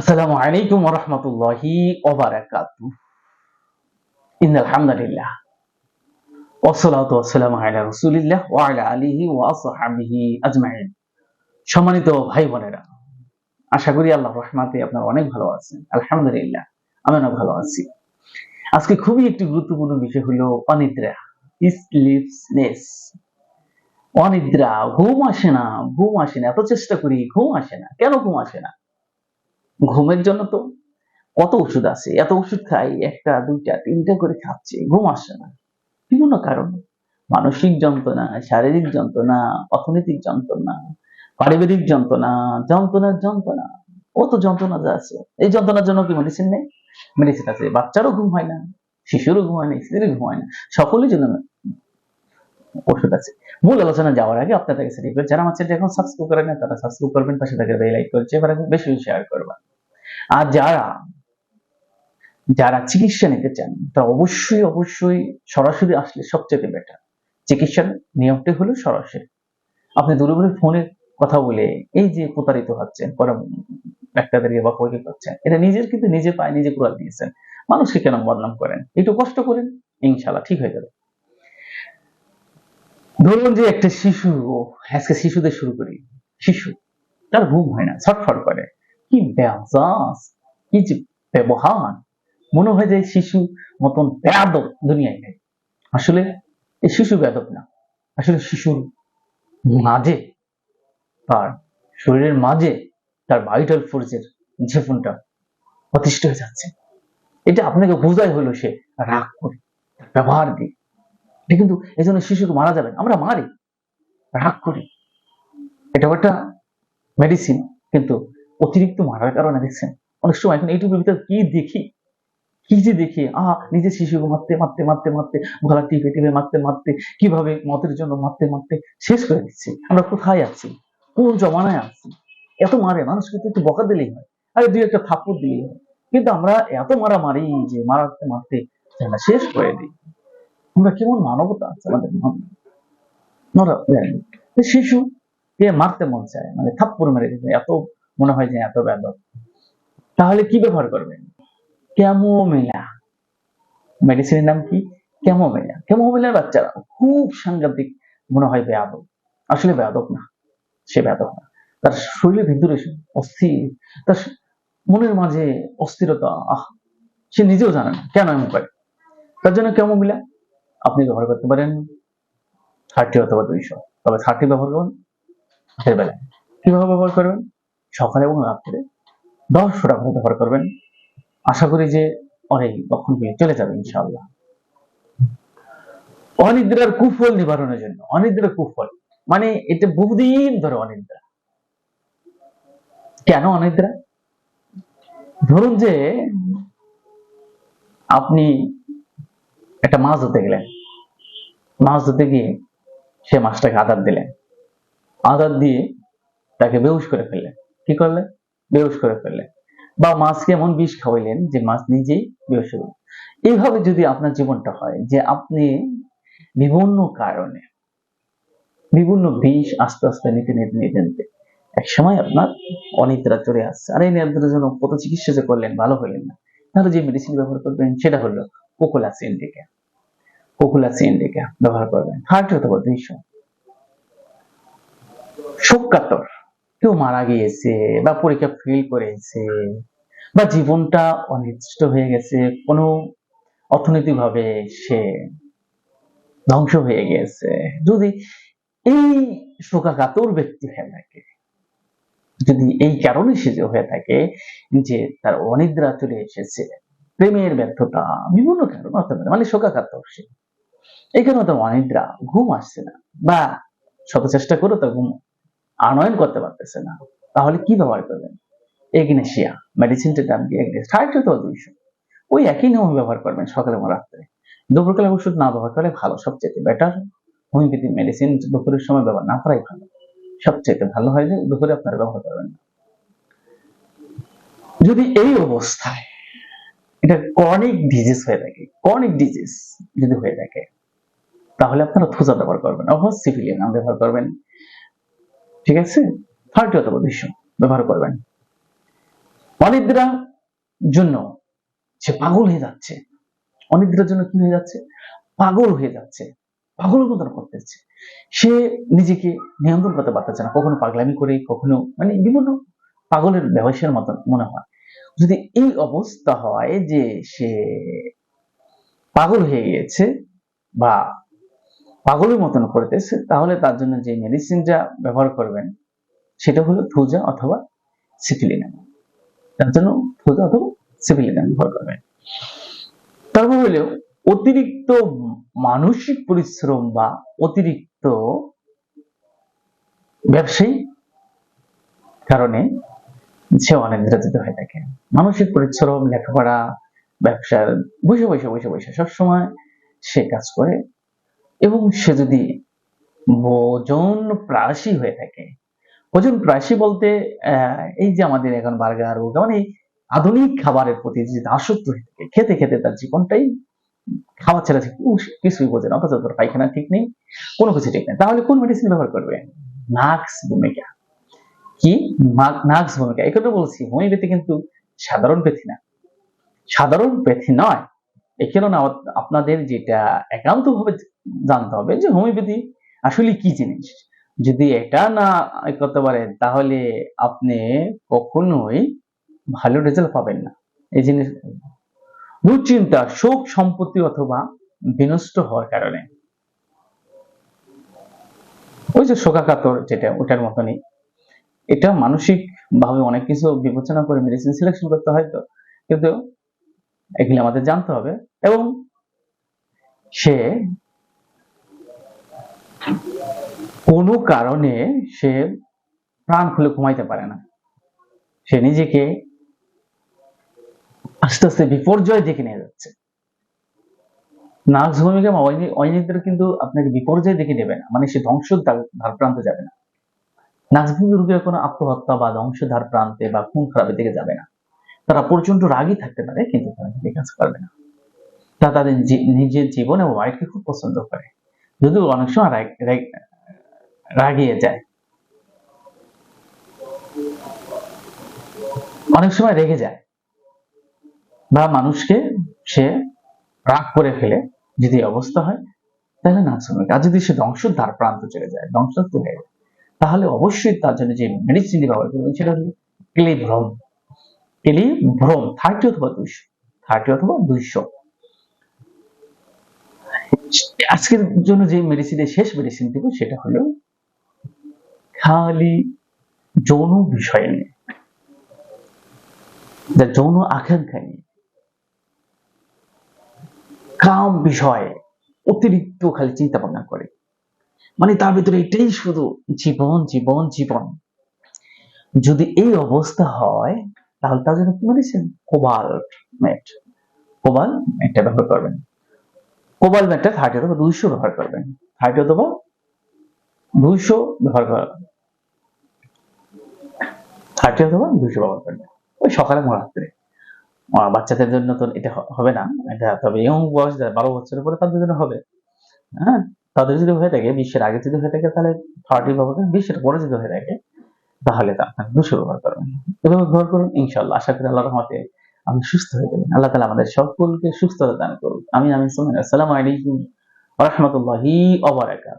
আসসালামু আলাইকুম রাহমাতুল্লাহি ওয়া বারাকাতুহু ইন্নাল হামদালিল্লাহ। ওয়াসসালাতু ওয়াসসালামু আলা রাসূলিল্লাহ ওয়া আলা আলিহি ওয়া আসহাবিহি আজমাইন। সম্মানিত ভাই বোনেরা, আশা করি আল্লাহর রহমাতে আপনারা অনেক ভালো আছেন। আলহামদুলিল্লাহ আমি অনেক ভালো আছি। আজকে খুবই একটি গুরুত্বপূর্ণ বিষয় হলো অনিদ্রা স্লিপনেস অনিদ্রা, ঘুম আসে না, ঘুম আসে না, এত চেষ্টা করি, ঘুম আসে না। কেন ঘুম আসে না? ঘুমের জন্য তো কত ওষুধ আছে? এত ওষুধ খাই, একটা, দুইটা, তিনটা করে খাচ্ছে, ঘুম আসছে না। বিভিন্ন কারণ। মানসিক যন্ত্রণা, শারীরিক যন্ত্রণা, অর্থনৈতিক যন্ত্রণা, পারিবারিক যন্ত্রণা, যন্ত্রণার যন্ত্রণা, কত যন্ত্রণা যা আছে। এই যন্ত্রণার জন্য কি মেডিসিন নেই? মেডিসিন আছে, বাচ্চারও ঘুম হয় না, শিশুরও ঘুম হয় না স্ত্রীর ঘুম হয় না, সকলের জন্য ওষুধ আছে। মূল আলোচনা যাওয়ার আগে আপনাদের কাছে যারা আমার চ্যানেল এখন সাবস্ক্রাইব করেন তারা সাবস্ক্রাইব করবেন, পাশে থাকে বেল আইকন চেপে রাখবেন, বেশি বেশি শেয়ার করবেন। আর যারা যারা চিকিৎসা নিতে চান তারা অবশ্যই অবশ্যই সরাসরি আসলে সবচেয়ে বেটার চিকিৎসার নিয়মটি হলো সরাসরি। আপনি দূরে ফোনে কথা বলে এই যে প্রতারিত হচ্ছেন ডাক্তারদেরকে বা কইকে করছেন, এটা নিজের কিন্তু নিজে পায় নিজে কুড়াল দিয়েছেন। মানুষকে কেন বদনাম করেন? একটু কষ্ট করেন ইনশাল্লাহ ঠিক হয়ে যাবে। ধরুন যে একটা শিশু, আজকে শিশুদের শুরু করি। শিশু, তার ঘুম হয় না, ছটফট করে। কি ব্যাস কি যে ব্যবহার। মনে হয় যে শিশু মতন বেয়াদব দুনিয়ায় নেই। আসলে এই শিশু বেয়াদব না। আসলে শিশুর মাঝে তার শরীরের মাঝে তার ভাইটাল ফোর্সের ঝেপনটা অতিষ্ঠ হয়ে যাচ্ছে। এটা আপনাকে বোঝাই হলো সে রাগ করে, ব্যবহার দিয়ে। এটা কিন্তু এই জন্য শিশুকে মারা যাবে আমরা মারি, রাগ করি। এটা একটা মেডিসিন কিন্তু অতিরিক্ত মারার কারণে দেখছেন। অনেক সময় এখন ইউটিউবের ভিতরে কি দেখি? কি যে দেখি? আহ, নিজের শিশুকে মারতে মারতে মারতে মারতে, গলা টিপে টিপে মারতে মারতে, কীভাবে মতের জন্য মারতে মারতে, শেষ করে দিচ্ছি। আমরা কোথায় আছি? কোন জমানায় আছি? এত মারে, মানুষকে তো একটু বকা দিলেই হয়। আরে দুই একটা থাপ্পড় দিলেই হয়। কিন্তু আমরা এত মারা মারি যে মারাতে, মারতে, যেন শেষ করে দিই। আমরা কেমন মানবতা আছে আমাদের শিশু কে মারতে মন চায় মানে থাপ্পড় মেরে দিতে এত মনে হয় যে এত ব্যাধব তাহলে কি ব্যবহার করবেন? ক্যামোমেলা। মেডিসিনের নাম কি? ক্যামোমেলা। ক্যামোমেলার বাচ্চারা খুব সাংঘাতিক মনে হয় বেয়াদব আসলে বেয়াদব না, সে বেয়াদব না। তার শরীরের ভিতরে অস্থির, তার মনের মাঝে অস্থিরতা, আহ, সে নিজেও জানে না কেন এমন করে। তার জন্য কেমন ক্যামোমিলা আপনি ব্যবহার করতে পারেন থার্টি অথবা দুইশো। তবে থার্টি ব্যবহার করুন বেলায়। কীভাবে ব্যবহার করবেন? সকালে এবং রাত্রে দশ ফোঁটা করে ব্যবহার করবেন। আশা করি যে অনেক লক্ষণগুলি চলে যাবে, ইনশাআল্লাহ। অনিদ্রার কুফল নিবারণের জন্য, অনিদ্রার কুফল। মানে এটা বহুদিন ধরে অনিদ্রা। কেন অনিদ্রা? ধরুন যে আপনি একটা মাছ ধরতে গেলেন। মাছ ধরতে গিয়ে সে মাছটাকে আদার দিলেন। আদার দিয়ে তাকে বেহুশ করে ফেললেন। কি করলেন বেহুশ করে ফেললেন বা মাছকে এমন বিষ খাওয়াইলেন যে মাছ নিজেই বেহুশ হলো এইভাবে যদি আপনার জীবনটা হয় যে আপনি বিভিন্ন কারণে, বিভিন্ন বিষ আস্তে আস্তে নিতে নিতে নিতে নিতে এক সময় আপনার অনিদ্রা চলে আসছে। আর এই নিদ্রার জন্য কত চিকিৎসা যে করলেন, ভালো হলেন না। তাহলে যে মেডিসিন ব্যবহার করবেন সেটা হলো কোকোলাস ইন্ডিকা কোকুলাস ইন্ডিকা ব্যবহার করবেন। থার্টি অথবা দুইশো শোকাতর কেউ মারা গিয়েছে বা পরীক্ষা ফেল করেছে বা জীবনটা অনিষ্ট হয়ে গেছে, কোনো অর্থনৈতিক ভাবে সে ধ্বংস হয়ে গেছে। যদি এই শোকাকাতর ব্যক্তি হয়ে থাকে, যদি এই কারণে সে হয়ে থাকে যে তার অনিদ্রা চলে এসেছে, প্রেমের ব্যর্থতা, বিভিন্ন কারণ হতে পারে মানে শোকাকাতর সে। এই কারণে তার অনিদ্রা, ঘুম আসছে না, বা শত চেষ্টা করে তার ঘুম আনয়ন করতে পারতেছে না, তাহলে কি ব্যবহার করবেন? এগনেশিয়া মেডিসিনটার দাম কি থার্টি তো দুইশো ওই একই নিয়ম ব্যবহার করবেন সকালে এবং রাত্রে। দুপুরকালে ওষুধ না ব্যবহার করে ভালো সবচেয়ে বেটার হোমিওপ্যাথি মেডিসিন দুপুরের সময় ব্যবহার না করাই ভালো। সবচেয়ে ভালো হয় যে দুপুরে আপনারা ব্যবহার করবেন না। যদি এই অবস্থায় এটা ক্রনিক ডিজিজ হয়ে থাকে ক্রনিক ডিজিজ যদি হয়ে থাকে, তাহলে আপনারা থোজা ব্যবহার করবেন অথবা সিভিলিয়ান ব্যবহার করবেন। ঠিক আছে? থার্টি অথবা দুইশো ব্যবহার করবেন। অনিদ্রা জন্য সে পাগল হয়ে যাচ্ছে, অনিদ্রার জন্য কি হয়ে যাচ্ছে? পাগল হয়ে যাচ্ছে, পাগলের মতন করতেছে। সে নিজেকে নিয়ন্ত্রণ করতে পারতেছে না। কখনো পাগলামি করে কখনো মানে বিভিন্ন পাগলের ব্যবসার মতন মনে হয়। যদি এই অবস্থা হয় যে সে পাগল হয়ে গিয়েছে বা পাগলের মতন করতেছে তাহলে তার জন্য যে মেডিসিনটা ব্যবহার করবেন, সেটা হলো থুজা অথবা সিফিলিনাম তার জন্য থুজা অথবা সিফিলিনাম ব্যবহার করবেন। তারপর হলো অতিরিক্ত মানসিক পরিশ্রম বা অতিরিক্ত ব্যবসায়ী কারণে সে অনিদ্রাজিত হয়ে থাকে। মানসিক পরিশ্রম, লেখাপড়া, ব্যবসার বসে বসে বসে বসে সবসময় সে কাজ করে এবং সে যদি ভোজন প্রাসী হয়ে থাকে, ভোজন প্রাসী বলতে এই যে আমাদের এখন বার্গার বুর্গার মানে আধুনিক খাবারের প্রতি যে আসক্ত হয়ে থাকে, খেতে খেতে তার জীবনটাই খাওয়া ছাড়া কিছুই বোঝে না, অথচ পায়খানা ঠিক নেই, কোনো কিছু ঠিক নেই। তাহলে কোন মেডিসিন ব্যবহার করবে? নাক্স ভূমিকা। কি? নাক্স ভূমিকা। এই কথা বলছি হোমিওপ্যাথি কিন্তু সাধারণ ব্যথি না। সাধারণ ব্যথি নয়। কারণে আপনাদের যেটা একান্ত ভাবে জানতে হবে যে হোমিওপ্যাথি আসলে কি জিনিস? যদি এটা না করতে পারেন তাহলে আপনি কখনোই ভালো রেজাল্ট পাবেন না। এই জিনিস দুশ্চিন্তা, শোক সম্পত্তি অথবা বিনষ্ট হওয়ার কারণে। ওই যে শোকাকাতর যেটা, ওটার মতনই। এটা মানসিক ভাবে অনেক কিছু বিবেচনা করে মেডিসিন সিলেকশন করতে হয় তো। কিন্তু এগুলি আমাদের জানতে হবে। এবং সে কোনো কারণে সে প্রাণ খুলে ঘুমাইতে পারে না। সে নিজেকে আস্তে আস্তে বিপর্যয় দিকে নিয়ে যাচ্ছে। নার্স ভূমিকা অনিদ্রা কিন্তু আপনাকে বিপর্যয় দিকে নেবে না। মানে সে ধ্বংস ধার প্রান্তে যাবে না। নার্স ভূমিকা রোগীরা কোনো আত্মহত্যা বা ধ্বংস ধার প্রান্তে বা খুন খারাপের দিকে যাবে না। তারা প্রচণ্ড রাগই থাকতে পারে, কিন্তু তারা এই কাজ করবে না। তা তাদের নিজের জীবন এবং ওয়াইফকে খুব পছন্দ করে। যদিও অনেক সময় রাগ- রাগ- রাগিয়ে যায়। অনেক সময় রেগে যায়। বা মানুষকে সে রাগ করে ফেলে, যদি অবস্থা হয়, তাহলে না শ্রমিক আর যদি সে ধ্বংসের ধার প্রান্ত চলে যায় ধ্বংসাত্ম হয়ে তাহলে অবশ্যই তার জন্য যে মেডিসিনটি ব্যবহার করবেন, সেটা হলো ক্লিভ্রম ক্লিভ্রম থার্টি অথবা দুইশো, থার্টি অথবা দুইশো। আজকের জন্য যে মেডিসিনের শেষ মেডিসিন দেবো, সেটা হলো খালি যৌন বিষয় নিয়ে। যা যৌন আকাঙ্ক্ষা নিয়ে। কাম বিষয়ে অতিরিক্ত খালি চিন্তা ভাবনা করে। মানে তার ভিতরে এটাই শুধু জীবন জীবন জীবন। যদি এই অবস্থা হয় তাহলে তার জন্য কি মেডিসিন কোবাল্ট মেট কোবাল মেটটা ব্যবহার করবেন। কোবাল মেটটা থার্টি অথবা দুইশো ব্যবহার করবেন। থার্টি অথবা দুইশো ব্যবহার করবেন থার্টি অথবা দুইশো ব্যবহার করবেন। ওই সকালে রাত্রে বাচ্চাদের জন্য তো এটা হবে না। এটা তবে ইয়ং বয়স যারা বারো বছরের পরে তাদের জন্য হবে। হ্যাঁ? তাদের যদি হয়ে থাকে, বিশ্বের আগে যদি হয়ে থাকে, তাহলে থার্টি ব্যবহার বিশ্বের পরে যদি হয়ে থাকে তাহলে তা আপনার দুশো ব্যবহার করবেন। এভাবে ব্যবহার করুন ইনশাল্লাহ আশা করি আল্লাহ রহমতে আমি সুস্থ হয়ে যাবেন। আল্লাহ তালা আমাদের সকলকে সুস্থতা দান করুন আমি আমি সোমেন আসসালামু আলাইকুম রহমতুল্লাহি অবরাকাত